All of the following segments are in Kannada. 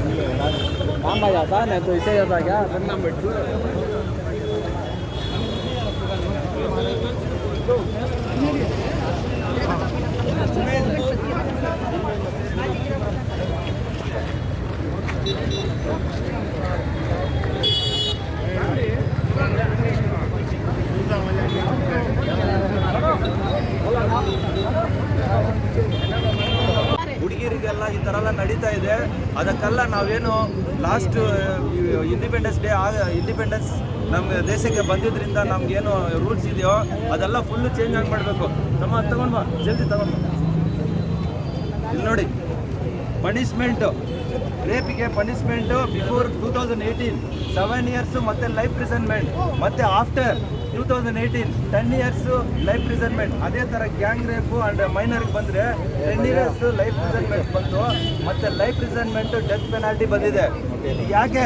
काम आ जाता नहीं तो इससे ज़्यादा क्या गन्ना मिट्टू Thank you. ಅದಕ್ಕೆಲ್ಲ ನಾವೇನು ಲಾಸ್ಟ್ ಇಂಡಿಪೆಂಡೆನ್ಸ್ ಡೇ ಆಗ ಇಂಡಿಪೆಂಡೆನ್ಸ್ ನಮ್ಮ ದೇಶಕ್ಕೆ ಬಂದಿದ್ದರಿಂದ ನಮಗೇನು ರೂಲ್ಸ್ ಇದೆಯೋ ಅದೆಲ್ಲ ಫುಲ್ಲು ಚೇಂಜ್ ಆಗಿ ಮಾಡಬೇಕು ನಮ್ಮ ತಗೊಂಡು ಬಾ, ಜಲ್ದಿ ತಗೊಂಡು ಇಲ್ಲಿ ನೋಡಿ punishment ರೇಪಿಗೆ punishment before two thousand eighteen seven years ಮತ್ತು ಲೈಫ್ ಪ್ರಿಸನ್ಮೆಂಟ್ ಮತ್ತು after two thousand eighteen ten years life prisonment ಅದೇ ಥರ ಗ್ಯಾಂಗ್ ರೇಪು ಅಂಡ್ ಮೈನರ್ಗೆ ಬಂದರೆ ಟೆನ್ ಇಯರ್ಸ್ ಲೈಫ್ ಪ್ರಿಸರ್ಮೆಂಟ್ ಬಂತು. ಮತ್ತೆ ಲೈಫ್ ಪ್ರಿಸರ್ಮೆಂಟ್ ಡೆತ್ ಪೆನಾಲ್ಟಿ ಬಂದಿದೆ. ಯಾಕೆ?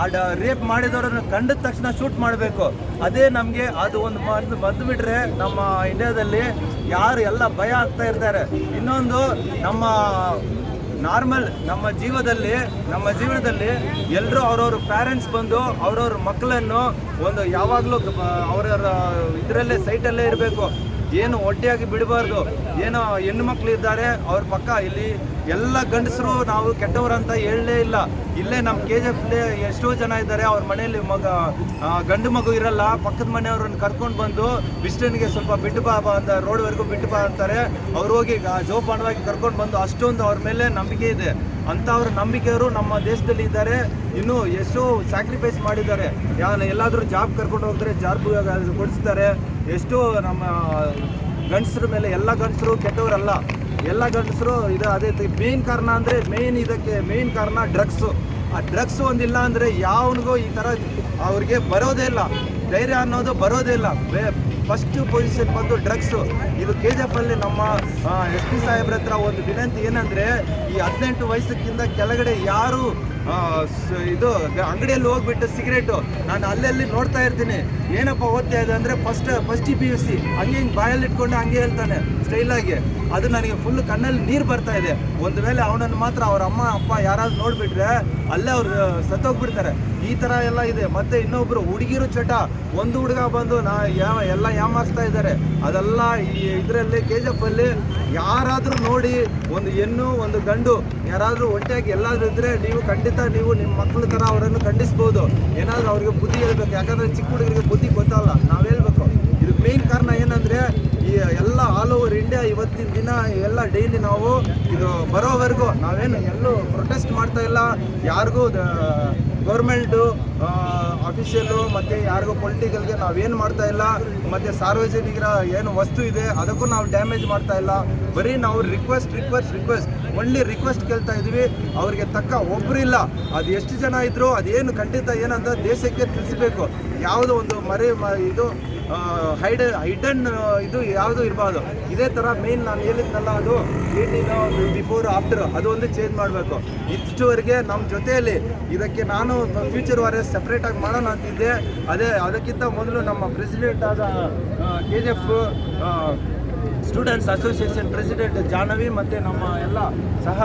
ಆ ರೇಪ್ ಮಾಡಿದವರನ್ನು ಕಂಡ ತಕ್ಷಣ ಶೂಟ್ ಮಾಡಬೇಕು. ಅದೇ ನಮಗೆ ಅದು ಒಂದು ಬಂದು, ಬಂದುಬಿಟ್ರೆ ನಮ್ಮ ಇಂಡಿಯಾದಲ್ಲಿ ಯಾರು ಎಲ್ಲ ಭಯ ಆಗ್ತಾ ಇರ್ತಾರೆ. ಇನ್ನೊಂದು ನಮ್ಮ ನಾರ್ಮಲ್ ನಮ್ಮ ಜೀವದಲ್ಲಿ, ನಮ್ಮ ಜೀವನದಲ್ಲಿ ಎಲ್ಲರೂ ಅವ್ರವ್ರ ಪ್ಯಾರೆಂಟ್ಸ್ ಬಂದು ಅವ್ರವ್ರ ಮಕ್ಕಳನ್ನು ಒಂದು ಯಾವಾಗಲೂ ಅವರವರ ಇದರಲ್ಲೇ ಸೈಟಲ್ಲೇ ಇರಬೇಕು. ಏನು ಒಟ್ಟೆಯಾಗಿ ಬಿಡಬಾರ್ದು. ಏನೋ ಹೆಣ್ಣು ಮಕ್ಕಳು ಇದ್ದಾರೆ, ಅವ್ರ ಪಕ್ಕ ಇಲ್ಲಿ ಎಲ್ಲ ಗಂಡಸರು ನಾವು ಕೆಟ್ಟವರಂತ ಹೇಳಲೇ ಇಲ್ಲ. ಇಲ್ಲೇ ನಮ್ಮ ಕೆ ಜಿ ಎಫ್ಲೇ ಎಷ್ಟೋ ಜನ ಇದ್ದಾರೆ, ಅವ್ರ ಮನೆಯಲ್ಲಿ ಮಗ ಗಂಡು ಮಗು ಇರಲ್ಲ, ಪಕ್ಕದ ಮನೆಯವ್ರನ್ನ ಕರ್ಕೊಂಡು ಬಂದು ಬಿಸ್ಟನ್ಗೆ ಸ್ವಲ್ಪ ಬಿಟ್ಟು ಬಾ ಅಂತ, ರೋಡ್ವರೆಗೂ ಬಿಟ್ಟು ಬಾ ಅಂತಾರೆ. ಅವ್ರು ಹೋಗಿ ಜೋಪಾನವಾಗಿ ಕರ್ಕೊಂಡು ಬಂದು ಅಷ್ಟೊಂದು ಅವ್ರ ಮೇಲೆ ನಂಬಿಕೆ ಇದೆ. ಅಂಥವ್ರ ನಂಬಿಕೆಯವರು ನಮ್ಮ ದೇಶದಲ್ಲಿ ಇದ್ದಾರೆ. ಇನ್ನೂ ಎಷ್ಟೋ ಸ್ಯಾಕ್ರಿಫೈಸ್ ಮಾಡಿದ್ದಾರೆ. ಎಲ್ಲಾದರೂ ಜಾಬ್ ಕರ್ಕೊಂಡು ಹೋಗ್ತಾರೆ ಜಾಬ್ ಕೊಡಿಸ್ತಾರೆ. ಎಷ್ಟೋ ನಮ್ಮ ಗಂಡಸ್ರ ಮೇಲೆ, ಎಲ್ಲ ಗಂಡಸರು ಕೆಟ್ಟವರಲ್ಲ. ಎಲ್ಲ ಗಂಡಸರು ಇದು ಅದೇ ಮೇನ್ ಕಾರಣ ಅಂದರೆ ಮೇನ್ ಇದಕ್ಕೆ ಮೇನ್ ಕಾರಣ ಡ್ರಗ್ಸು ಆ ಡ್ರಗ್ಸ್ ಒಂದಿಲ್ಲ ಅಂದರೆ ಯಾವನಿಗೂ ಈ ಥರ ಅವ್ರಿಗೆ ಬರೋದೇ ಇಲ್ಲ. ಧೈರ್ಯ ಅನ್ನೋದು ಬರೋದೇ ಇಲ್ಲ. ಫಸ್ಟ್ ಪೊಸಿಷನ್ ಬಂದು ಡ್ರಗ್ಸು ಇದು ಕೆ ಜಿ ಎಫ್ ಅಲ್ಲಿ ನಮ್ಮ ಎಸ್ ಪಿ ಸಾಹೇಬ್ರ ಹತ್ರ ಒಂದು ವಿನಂತಿ ಏನಂದರೆ, ಈ ಹದಿನೆಂಟು ವಯಸ್ಸಕ್ಕಿಂತ ಕೆಳಗಡೆ ಯಾರು ಇದು ಅಂಗಡಿಯಲ್ಲಿ ಹೋಗ್ಬಿಟ್ಟು ಸಿಗರೇಟು. ನಾನು ಅಲ್ಲಲ್ಲಿ ನೋಡ್ತಾ ಇರ್ತೀನಿ. ಏನಪ್ಪ ಓದ್ತಾ ಇದೆ ಅಂದರೆ first first P U C ಹಂಗೆ ಹಿಂಗೆ ಬಾಯಲ್ಲಿ ಇಟ್ಕೊಂಡು ಹಂಗೆ ಹೇಳ್ತಾನೆ ಸ್ಟೈಲಾಗಿ ಅದು ನನಗೆ ಫುಲ್ ಕಣ್ಣಲ್ಲಿ ನೀರು ಬರ್ತಾ ಇದೆ. ಒಂದು ವೇಳೆ ಅವನನ್ನು ಮಾತ್ರ ಅವ್ರ ಅಮ್ಮ, ಅಪ್ಪ ಯಾರಾದ್ರೂ ನೋಡಿಬಿಟ್ರೆ ಅಲ್ಲೇ ಅವ್ರು ಸತ್ತೋಗ್ಬಿಡ್ತಾರೆ. ಈ ಥರ ಎಲ್ಲ ಇದೆ. ಮತ್ತೆ ಇನ್ನೊಬ್ಬರು ಹುಡುಗಿರು ಚಟ. ಒಂದು ಹುಡುಗ ಬಂದು ನಾ ಯಾವ ಎಲ್ಲ ಯಾಮಾರಿಸ್ತಾ ಇದ್ದಾರೆ. ಅದೆಲ್ಲ ಈ ಇದರಲ್ಲಿ ಕೆ ಜಿ ಎಫ್ ಅಲ್ಲಿ ಯಾರಾದರೂ ನೋಡಿ, ಒಂದು ಹೆಣ್ಣು, ಒಂದು ಗಂಡು, ಯಾರಾದರೂ ಒಂಟಿಯಾಗಿ ಎಲ್ಲಾದರೂ ಇದ್ದರೆ ನೀವು ಖಂಡಿತ ನೀವು ನಿಮ್ಮ ಮಕ್ಕಳ ಥರ ಅವರನ್ನು ಖಂಡಿಸ್ಬೋದು. ಏನಾದರೂ ಅವ್ರಿಗೆ ಬುದ್ಧಿ ಹೇಳ್ಬೇಕು. ಯಾಕಂದ್ರೆ ಚಿಕ್ಕ ಹುಡುಗರಿಗೆ ಬುದ್ಧಿ ಗೊತ್ತಲ್ಲ. ನಾವು ಹೇಳ್ಬೇಕು. ಇದು ಮೇನ್ ಕಾರಣ ಏನಂದ್ರೆ ಈ ಎಲ್ಲ ಆಲ್ ಓವರ್ ಇಂಡಿಯಾ ಇವತ್ತಿನ ದಿನ ಎಲ್ಲ ಡೈಲಿ ನಾವು ಇದು ಬರೋವರೆಗೂ ನಾವೇನು ಎಲ್ಲೂ ಪ್ರೊಟೆಸ್ಟ್ ಮಾಡ್ತಾ ಇಲ್ಲ. ಯಾರಿಗೂ ಗೌರ್ಮೆಂಟು ಅಫಿಷಿಯಲ್ಲು ಮತ್ತು ಯಾರಿಗೂ ಪೊಲಿಟಿಕಲ್ಗೆ ನಾವೇನು ಮಾಡ್ತಾ ಇಲ್ಲ. ಮತ್ತು ಸಾರ್ವಜನಿಕರ ಏನು ವಸ್ತು ಇದೆ, ಅದಕ್ಕೂ ನಾವು ಡ್ಯಾಮೇಜ್ ಮಾಡ್ತಾ ಇಲ್ಲ. ಬರೀ ನಾವು ರಿಕ್ವೆಸ್ಟ್ ರಿಕ್ವೆಸ್ಟ್ ರಿಕ್ವೆಸ್ಟ್ ಒಳ್ಳೆ ರಿಕ್ವೆಸ್ಟ್ ಕೇಳ್ತಾ ಇದ್ವಿ. ಅವ್ರಿಗೆ ತಕ್ಕ ಒಬ್ಬರು ಇಲ್ಲ. ಅದು ಎಷ್ಟು ಜನ ಇದ್ರು ಅದೇನು ಖಂಡಿತ ಏನಂತ ದೇಶಕ್ಕೆ ತಿಳಿಸ್ಬೇಕು. ಯಾವುದೋ ಒಂದು ಮರೆ ಇದು ಹೈಡ ಹೈಡನ್ ಇದು ಯಾವುದು ಇರಬಾರ್ದು. ಇದೇ ಥರ ಮೇನ್ ನಾನು ಹೇಳಿದ್ನಲ್ಲ ಅದು ಏಯ್ಟೀನ್ ಬಿಫೋರ್ ಆಫ್ಟರ್ ಅದು ಒಂದು ಚೇಂಜ್ ಮಾಡಬೇಕು. ಇಷ್ಟುವರೆಗೆ ನಮ್ಮ ಜೊತೆಯಲ್ಲಿ ಇದಕ್ಕೆ ನಾನು ಫ್ಯೂಚರ್ ವಾರಿಯರ್ಸ್ ಸಪ್ರೇಟಾಗಿ ಮಾಡೋಣ ಅಂತಿದ್ದೆ. ಅದೇ, ಅದಕ್ಕಿಂತ ಮೊದಲು ನಮ್ಮ ಪ್ರೆಸಿಡೆಂಟ್ ಆದ K G F students association president Jahnavi ಮತ್ತು ನಮ್ಮ ಎಲ್ಲ ಸಹ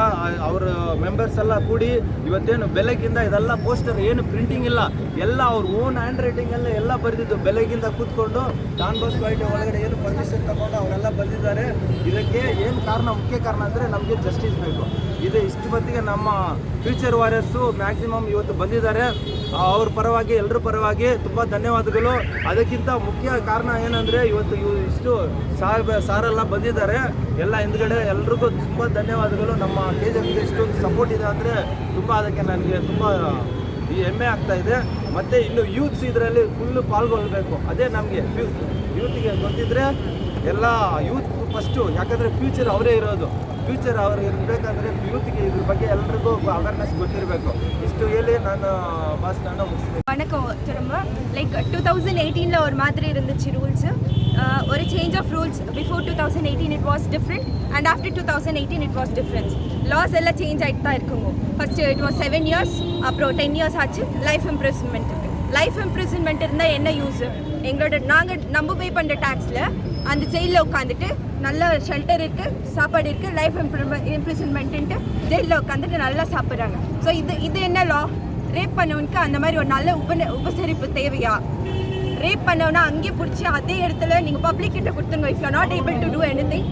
ಅವರ ಮೆಂಬರ್ಸ್ ಎಲ್ಲ ಕೂಡಿ ಇವತ್ತೇನು ಬೆಲೆಗಿಂದ ಇದೆಲ್ಲ ಪೋಸ್ಟರ್ ಏನು ಪ್ರಿಂಟಿಂಗ್ ಇಲ್ಲ. ಎಲ್ಲ ಅವ್ರ ಓನ್ ಹ್ಯಾಂಡ್ ರೈಟಿಂಗಲ್ಲೇ ಎಲ್ಲ ಬರೆದಿದ್ದು. ಬೆಲೆಗಿಂದ ಕೂತ್ಕೊಂಡು ಡಾನ್ ಬಾಸ್ಕೋ ಐಟಿ ಒಳಗಡೆ ಏನು ಪರ್ಮಿಷನ್ ತಗೊಂಡು ಅವರೆಲ್ಲ ಬಂದಿದ್ದಾರೆ ಇದಕ್ಕೆ ಏನು ಕಾರಣ, ಮುಖ್ಯ ಕಾರಣ ಅಂದರೆ ನಮಗೆ ಜಸ್ಟಿಸ್ ಬೇಕು. ಇದು ಇಷ್ಟು ಹೊತ್ತಿಗೆ ನಮ್ಮ ಫ್ಯೂಚರ್ ವಾರಿಯರ್ಸು ಮ್ಯಾಕ್ಸಿಮಮ್ ಇವತ್ತು ಬಂದಿದ್ದಾರೆ. ಅವ್ರ ಪರವಾಗಿ ಎಲ್ಲರ ಪರವಾಗಿ ತುಂಬ ಧನ್ಯವಾದಗಳು. ಅದಕ್ಕಿಂತ ಮುಖ್ಯ ಕಾರಣ ಏನಂದರೆ ಇವತ್ತು ಇವು ಇಷ್ಟು ಸಾಹೇಬ, ಸಾರೆಲ್ಲ ಬಂದಿದ್ದಾರೆ. ಎಲ್ಲ ಹಿಂದ್ಗಡೆ ಎಲ್ರಿಗೂ ತುಂಬ ಧನ್ಯವಾದಗಳು. ನಮ್ಮ ಕೆ ಜಿ ಎಫ್ಗೆ ಇಷ್ಟೊಂದು ಸಪೋರ್ಟ್ ಇದೆ ಅಂದರೆ ತುಂಬ ಅದಕ್ಕೆ ನನಗೆ ತುಂಬ ಈ ಹೆಮ್ಮೆ ಆಗ್ತಾ ಇದೆ. ಮತ್ತು ಇನ್ನು ಯೂತ್ಸ್ ಇದರಲ್ಲಿ ಫುಲ್ಲು ಪಾಲ್ಗೊಳ್ಬೇಕು. ಅದೇ ನಮಗೆ ಯೂತ್ಗೆ ಗೊತ್ತಿದ್ರೆ ಎಲ್ಲ ಯೂತ್ ಫಸ್ಟು ಯಾಕಂದರೆ ಫ್ಯೂಚರ್ ಅವರೇ ಇರೋದು. ಫ್ಯೂಚರ್ ಅವ್ರಿಗೆ ಇರಬೇಕಂದ್ರೆ ಯೂತ್ಗೆ ಇದ್ರ ಬಗ್ಗೆ ಎಲ್ರಿಗೂ ಅವೇರ್ನೆಸ್ ಗೊತ್ತಿರಬೇಕು. ಇಷ್ಟು ಹೇಳಿ ನಾನು ಭಾಷಣ ಮುಗಿಸ್ತೀನಿ. வணக்கம். திரும்ப லைக் டூ தௌசண்ட் எயிட்டீனில் ஒரு மாதிரி இருந்துச்சு ரூல்ஸு ஒரு change of rules before two thousand eighteen it was different and after two thousand eighteen it was different laws எல்லாம் சேஞ்ச் ஆகிட்டு தான் இருக்குங்க. First it was seven years அப்புறம் டென் இயர்ஸ் ஆச்சு. லைஃப் இம்ப்ரிசன்மெண்ட் இருக்குது லைஃப் இம்ப்ரிசன்மெண்ட் இருந்தால் என்ன யூஸ் எங்களோட நாங்கள் நம்ம பே பண்ணுற டேக்ஸில் அந்த ஜெயிலில் உட்காந்துட்டு நல்ல ஷெல்டர் இருக்குது சாப்பாடு இருக்குது லைஃப் இம்ப்ரிசன்மெண்ட்டுன்ட்டு ஜெயிலில் உட்காந்துட்டு நல்லா சாப்பிட்றாங்க. ஸோ இது இது என்ன லா ரேப் பண்ணவனுக்கு அந்த மாதிரி ஒரு நல்ல உப உபசரிப்பு தேவையா? ரேப் பண்ணவனா அங்கேயே பிடிச்சி அதே இடத்துல நீங்கள் பப்ளிக் கிட்ட கொடுத்துருங்க. If you not able to do anything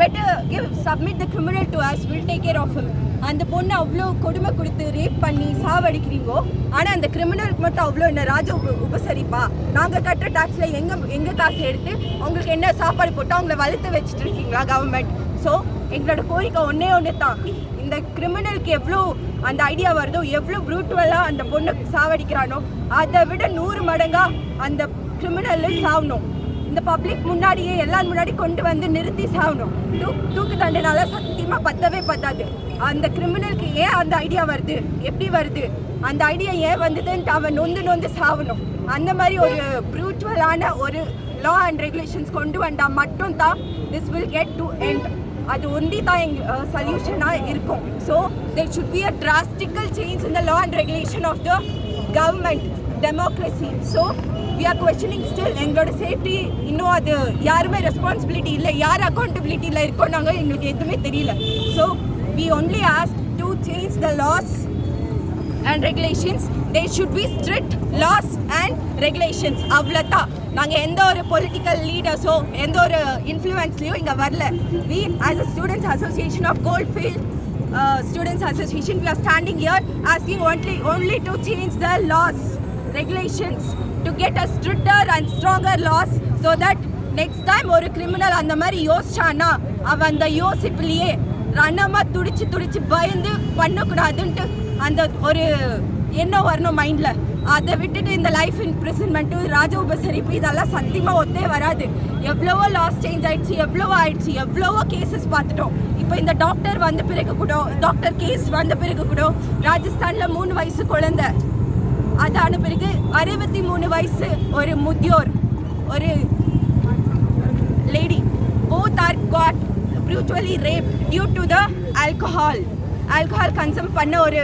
better give submit the criminal to us will take care of him அந்த பொண்ணை அவ்வளோ கொடுமை கொடுத்து ரேப் பண்ணி சாவடிக்கிறீங்கோ ஆனால் அந்த கிரிமினலுக்கு மட்டும் அவ்வளோ என்ன ராஜ உப உபசரிப்பா? நாங்கள் கட்டுற டாக்ஸில் எங்கள் எங்கள் காசு எடுத்து அவங்களுக்கு என்ன சாப்பாடு போட்டு அவங்கள வளர்த்து வச்சுட்டு இருக்கீங்களா கவர்மெண்ட் ஸோ எங்களோட கோரிக்கை ஒன்றே ஒன்று தான் இந்த கிரிமினலுக்கு எவ்வளோ அந்த ஐடியா வருதோ எவ்வளோ ப்ரூட்டுவலாக அந்த பொண்ணை சாவடிக்கிறானோ அதை விட நூறு மடங்காக அந்த கிரிமினல் சாவணும். இந்த பப்ளிக் முன்னாடியே எல்லாரும் முன்னாடி கொண்டு வந்து நிறுத்தி சாகணும் தூ தூக்கு தண்டனால சத்தியமாக பத்தவே பத்தாது. அந்த கிரிமினலுக்கு ஏன் அந்த ஐடியா வருது? எப்படி வருது? அந்த ஐடியா ஏன் வந்ததுன்ட்டு அவன் நொந்து நொந்து சாகணும் அந்த மாதிரி ஒரு ப்ரூச்சுவலான ஒரு லா அண்ட் ரெகுலேஷன்ஸ் கொண்டு வந்தால் மட்டும் தான் this will get to end அது ஒண்டி தான் எங் சொல்யூஷனாக இருக்கும். So there should be a drastical change in the law and regulation of the government democracy so we are questioning still எங்களோட சேஃப்டி இன்னும் அது யாருமே ரெஸ்பான்சிபிலிட்டி இல்லை. யார் அக்கௌண்டபிலிட்டியில் இருக்கோம் நாங்கள் எங்களுக்கு எதுவுமே தெரியல. So we only ask to change the laws and regulations they should be strict laws and regulations அவ்வளோதான் நாங்கள் எந்த ஒரு பொலிட்டிக்கல் லீடர்ஸோ எந்த ஒரு இன்ஃப்ளூயன்ஸ்லையும் இங்கே வரல. We as a students association of gold field students association we are standing here asking only only to change the laws regulations to get a stricter and stronger laws so that next time ஒரு கிரிமினல் அந்த மாதிரி யோசிச்சானா அவன் அந்த யோசிப்புலேயே ரணமா துடிச்சு துடிச்சு பயந்து பண்ணக்கூடாதுன்ட்டு அந்த ஒரு எண்ணம் வரணும் மைண்டில் அதை விட்டுட்டு இந்த லைஃப் இம்ப்ரிசன்மெண்ட்டு ராஜ உபசரிப்பு. இதெல்லாம் சத்தியமாக ஒத்தே வராது. எவ்வளவோ லாஸ் சேஞ்ச் ஆயிடுச்சு எவ்வளவோ ஆயிடுச்சு எவ்வளவோ கேசஸ் பார்த்துட்டோம். இப்போ இந்த டாக்டர் வந்த பிறகு கூட டாக்டர் கேஸ் வந்த பிறகு கூட ராஜஸ்தானில் மூணு வயசு குழந்தை. அதான பிறகு அறுபத்தி மூணு வயசு ஒரு முதியோர் ஒரு lady both are got brutally rape due to the alcohol alcohol consume பண்ண ஒரு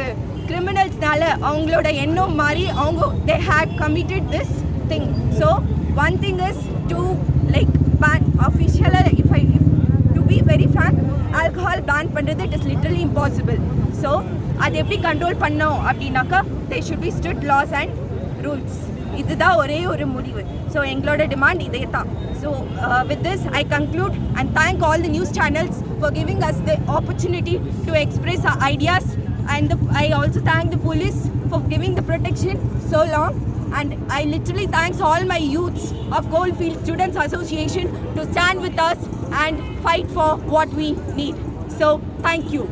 கிரிமினல்ஸ்னால அவங்களோட எண்ணம் மாதிரி அவங்க they had committed this thing so one thing is to like ban அஃபிஷியலாக if I to be very frank alcohol ban பண்ணுறது it is literally impossible so அது எப்படி கண்ட்ரோல் பண்ணோம் அப்படின்னாக்கா they should be strict laws and rules இதுதான் ஒரே ஒரு முடிவு. ஸோ எங்களோட டிமாண்ட் இதே தான் so with this I conclude and thank all the news channels for giving us the opportunity to express ideas and the, I also thank the police for giving the protection so long and I literally thanks all my youths of Goldfield Students Association to stand with us and fight for what we need. So thank you.